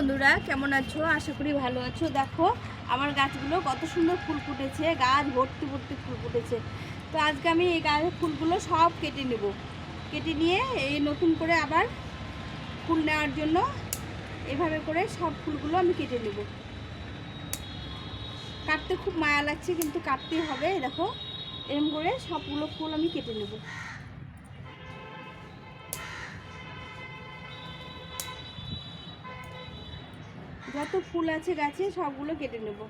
বন্ধুরা, কেমন আছো? আশা করি ভালো আছো। দেখো, আমার গাছগুলো কত সুন্দর ফুল ফুটেছে। গাছ ভর্তি ভর্তি ফুল ফুটেছে। তো আজকে আমি এই গাছের ফুলগুলো সব কেটে নেব। কেটে নিয়ে এই নতুন করে আবার ফুল নেওয়ার জন্য এভাবে করে সব ফুলগুলো আমি কেটে নেব। কাটতে খুব মায়া লাগছে, কিন্তু কাটতেই হবে। দেখো এরকম করে সবগুলো ফুল আমি কেটে নেব। যত ফুল আছে, গাছে সবগুলো কেটে নেব।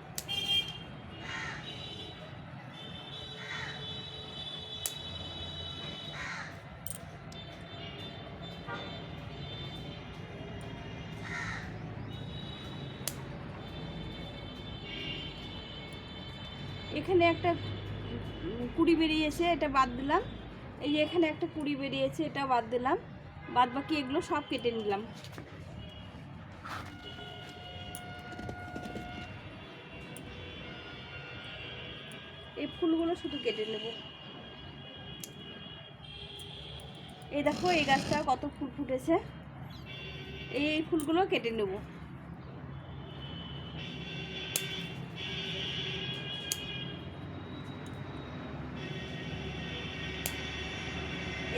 এখানে একটা কুড়ি বেরিয়েছে, এটা বাদ দিলাম। এই এখানে একটা কুড়ি বেরিয়েছে, এটা বাদ দিলাম। বাদ বাকি এগুলো সব কেটে নিলাম। ফুলগুলো শুধু কেটে নেব। এই দেখো, এই গাছটা কত ফুল ফুটেছে। এই ফুলগুলো কেটে নেব।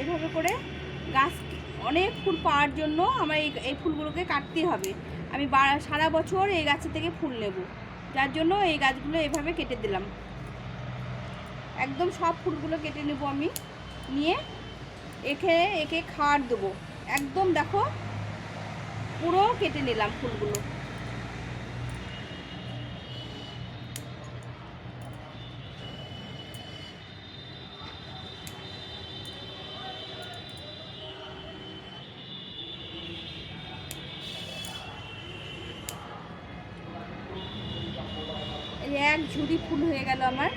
এভাবে করে গাছ অনেক ফুল পাওয়ার জন্য আমার এই এই ফুলগুলোকে কাটতে হবে। আমি সারা বছর এই গাছের থেকে ফুল নেব। যার জন্য এই গাছগুলো এভাবে কেটে দিলাম। একদম সব ফুলগুলো কেটে নেব আমি। নিয়ে একে একে খাওয়ার দেবো। একদম দেখো, পুরো কেটে নিলাম ফুলগুলো। এক ঝুড়ি ফুল হয়ে গেল আমার।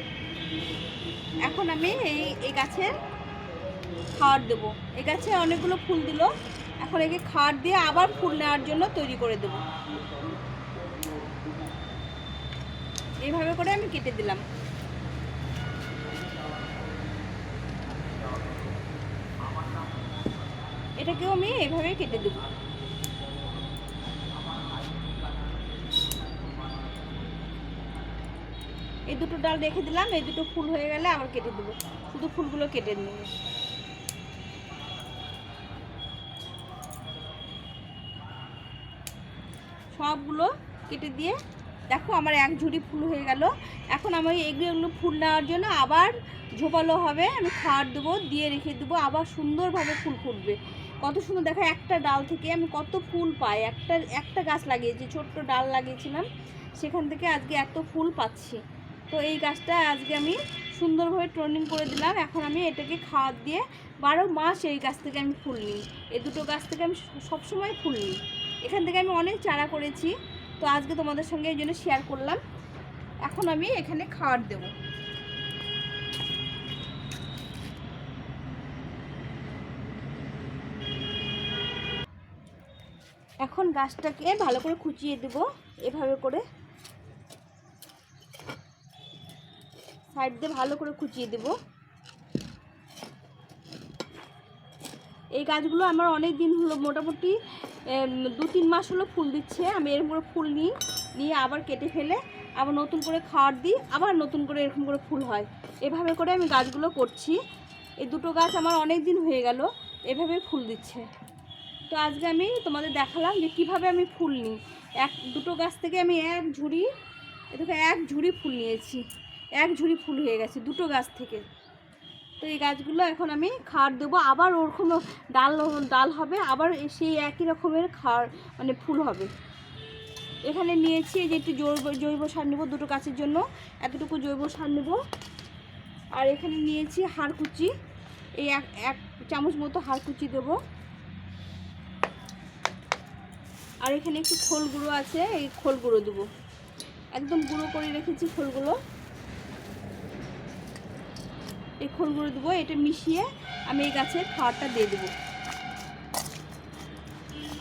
এখন আমি এই এই গাছের খাওয়ার দেবো। এই গাছে অনেকগুলো ফুল দিল। এখন একে খাওয়ার দিয়ে আবার ফুল নেওয়ার জন্য তৈরি করে দেবো। এইভাবে করে আমি কেটে দিলাম। এটাকেও আমি এইভাবে কেটে দেবো। এই দুটো ডাল রেখে দিলাম, এই দুটো ফুল হয়ে গেলে আবার কেটে দেবো। শুধু ফুলগুলো কেটে নেব। সবগুলো কেটে দিয়ে, দেখো আমার এক ঝুড়ি ফুল হয়ে গেল। এখন আমি এগুলো ফুল নেওয়ার জন্য আবার ঝোপালো হবে, আমি খাওয়ার দেবো, দিয়ে রেখে দেবো, আবার সুন্দরভাবে ফুল ফুটবে। কত সুন্দর, দেখো একটা ডাল থেকে আমি কত ফুল পাই, একটা একটা গাছ লাগিয়েছি, ছোট্ট ডাল লাগিয়েছিলাম, সেখান থেকে আজকে এত ফুল পাচ্ছি। তো এই গাছটা আজকে আমি সুন্দরভাবে ট্রেনিং করে দিলাম। এখন আমি এটাকে খাওয়ার দিয়ে বারো মাস এই গাছ থেকে আমি ফুল নিই। এই দুটো গাছ থেকে আমি সবসময় ফুল নিই। এখান থেকে আমি অনেক চারা করেছি। তো আজকে তোমাদের সঙ্গে এই জন্য শেয়ার করলাম। এখন আমি এখানে খাওয়ার দেবো। এখন গাছটাকে ভালো করে খুঁচিয়ে দেবো। এভাবে করে সাইড দিয়ে ভালো করে কুচিয়ে দেব। এই গাছগুলো আমার অনেক দিন হলো, মোটামুটি দু তিন মাস হলো ফুল দিচ্ছে। আমি এরকম করে ফুল নিই, নিয়ে আবার কেটে ফেলে, আবার নতুন করে খাওয়ার দিই, আবার নতুন করে এরকম করে ফুল হয়। এভাবে করে আমি গাছগুলো করছি। এই দুটো গাছ আমার অনেক দিন হয়ে গেল, এভাবে ফুল দিচ্ছে। তো আজকে আমি তোমাদের দেখালাম যে কীভাবে আমি ফুল নিই। এক, দুটো গাছ থেকে আমি এক ঝুড়ি এদিকে এক ঝুড়ি ফুল নিয়েছি। এক ঝুড়ি ফুল হয়ে গেছে, দুটো গাছ থেকে। তো এই গাছগুলো এখন আমি খাওয়ার দেবো। আবার ওরকম ডাল ডাল হবে, আবার সেই একই রকমের খাওয়ার মানে ফুল হবে। এখানে নিয়েছি যে একটু জৈব জৈব সার নেব দুটো গাছের জন্য। এতটুকু জৈব সার নেব। আর এখানে নিয়েছি হাড়কুচি। এই এক এক চামচ মতো হাড়কুচি দেবো। আর এখানে একটু খোল গুঁড়ো আছে, এই খোল গুঁড়ো দেবো। একদম গুঁড়ো করে রেখেছি খোলগুলো। এই খোলগুলো দেবো, এটা মিশিয়ে আমি এই গাছের খাওয়ারটা দিয়ে দেবো।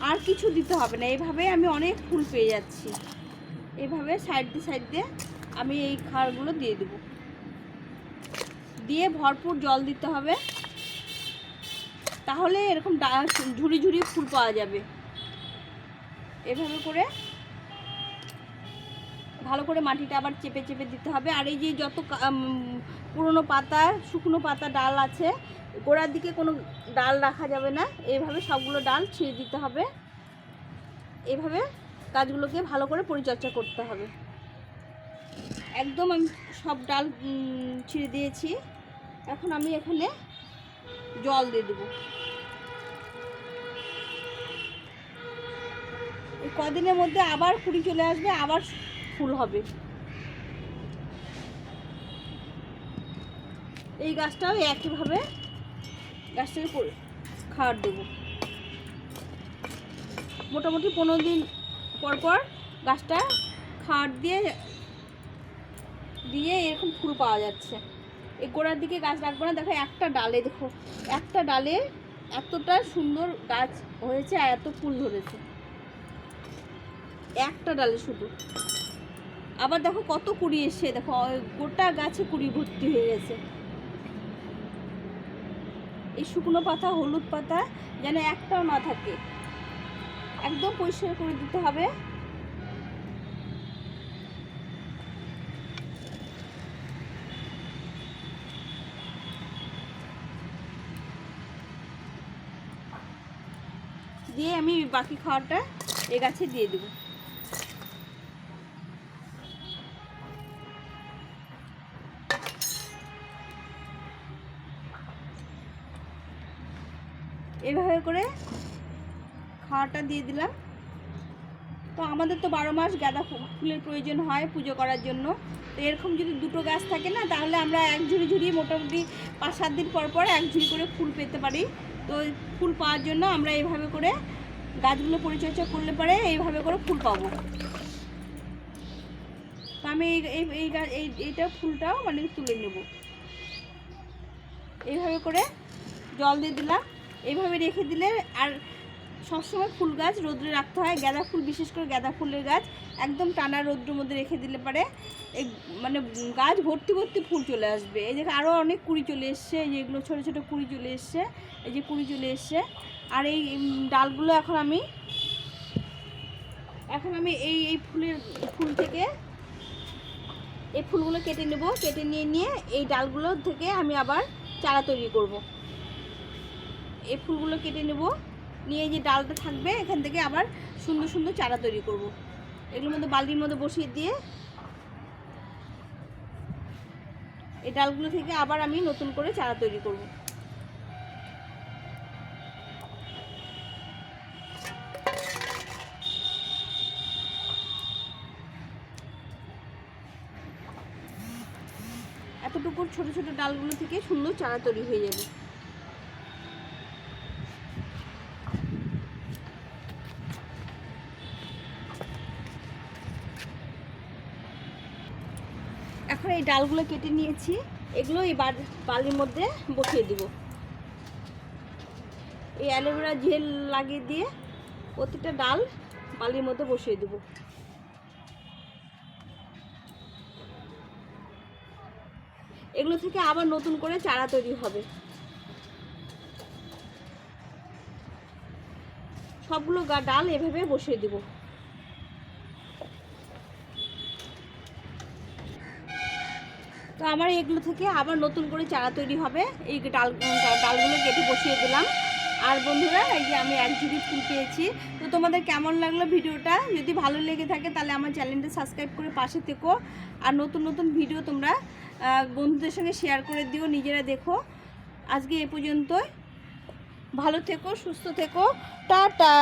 আর কিছু দিতে হবে না, এভাবে আমি অনেক ফুল পেয়ে যাচ্ছি। এভাবে সাইড দিয়ে সাইড দিয়ে আমি এই খাওয়ারগুলো দিয়ে দেবো। দিয়ে ভরপুর জল দিতে হবে, তাহলে এরকম ঝুড়ি ঝুড়ি ফুল পাওয়া যাবে। এভাবে করে ভালো করে মাটিটা আবার চেপে চেপে দিতে হবে। আর এই যে যত পুরনো পাতা, শুকনো পাতা, ডাল আছে, গোড়ার দিকে কোনো ডাল রাখা যাবে না। এইভাবে সবগুলো ডাল ছিঁড়ে দিতে হবে। এভাবে গাছগুলোকে ভালো করে পরিচর্যা করতে হবে। একদম আমি সব ডাল ছিঁড়ে দিয়েছি। এখন আমি এখানে জল দিয়ে দেবো। কদিনের মধ্যে আবার কুড়ি চলে আসবে, আবার ফুল হবে। এই গাছটাও একইভাবে গাছটাকে খাওয়ার দেবো। মোটামুটি পনেরো দিন পর পর গাছটা খাওয়ার দিয়ে দিয়ে এরকম ফুল পাওয়া যাচ্ছে। এই গোড়ার দিকে গাছ রাখব না, দেখো একটা ডালে, দেখো, একটা ডালে এতটা সুন্দর গাছ হয়েছে আর এত ফুল ধরেছে। একটা ডালে শুধু। আবার দেখো কত কুড়ি এসে দেখো, গোটা গাছে কুড়ি ভর্তি হয়ে গেছে। এই শুকনো পাতা, হলুদ পাতা, যেন একটাও না থাকে। একদম পরিষ্কার করে দিতে হবে। দিয়ে আমি বাকি খাওয়াটা এ গাছে দিয়ে দেবো। এভাবে করে খাওয়াটা দিয়ে দিলাম। তো আমাদের তো বারো মাস গাঁদা ফুলের প্রয়োজন হয় পুজো করার জন্য। তো এরকম যদি দুটো গাছ থাকে না, তাহলে আমরা এক ঝুড়ি ঝুড়ি মোটামুটি পাঁচ সাত দিন পর পর এক ঝুড়ি করে ফুল পেতে পারি। তো ফুল পাওয়ার জন্য আমরা এইভাবে করে গাছগুলো পরিচর্যা করলে পরে এইভাবে করে ফুল পাবো। তো আমি এই এই এই গা- এই এইটা ফুলটাও মানে তুলে নেব। এইভাবে করে জল দিয়ে দিলাম। এইভাবে রেখে দিলে আর সবসময় ফুল গাছ রোদ্রে রাখতে হয়। গাঁদা ফুল, বিশেষ করে গাঁদা ফুলের গাছ, একদম টানা রৌদ্রের মধ্যে রেখে দিলে পারে মানে গাছ ভর্তি ভর্তি ফুল চলে আসবে। এই দেখে আরও অনেক কুড়ি চলে এসছে। এই যে এগুলো ছোটো ছোটো কুড়ি চলে এসছে। এই যে কুড়ি চলে এসছে। আর এই ডালগুলো এখন আমি এখন আমি এই এই ফুলের ফুল থেকে, এই ফুলগুলো কেটে নেব। কেটে নিয়ে নিয়ে এই ডালগুলো থেকে আমি আবার চারা তৈরি করব। এই ফুলগুলো কেটে নেব। নিয়ে যে ডালটা থাকবে, এখান থেকে আবার সুন্দর সুন্দর চারা তৈরি করব। এগুলোর মধ্যে বালতির মধ্যে বসিয়ে দিয়ে এই ডালগুলো থেকে আবার আমি নতুন করে চারা তৈরি করব। এতটুকু ছোট ছোট ডালগুলো থেকে সুন্দর চারা তৈরি হয়ে যাবে। ডালগুলো কেটে নিয়েছি। এগুলো এই বাল- বালির মধ্যে বসিয়ে দিব। এই অ্যালোভেরা জেল লাগিয়ে দিয়ে প্রতিটা ডাল বালির মধ্যে বসিয়ে দেবো। এগুলো থেকে আবার নতুন করে চারা তৈরি হবে। সবগুলো ডাল এভাবে বসিয়ে দেবো। তো আমার এগুলো থেকে আবার নতুন করে চারা তৈরি হবে। এই ডাল ডালগুলো কেটে বসিয়ে দিলাম। আর বন্ধুরা, এই যে আমি এক ঝুড়ি ফুল পেয়েছি। তো তোমাদের কেমন লাগল ভিডিওটা? যদি ভালো লেগে থাকে তাহলে আমার চ্যানেলটা সাবস্ক্রাইব করে পাশে থেকো। আর নতুন নতুন ভিডিও তোমরা বন্ধুদের সঙ্গে শেয়ার করে দিও, নিজেরা দেখো। আজকে এ পর্যন্তই। ভালো থেকো, সুস্থ থেকো। টাটা!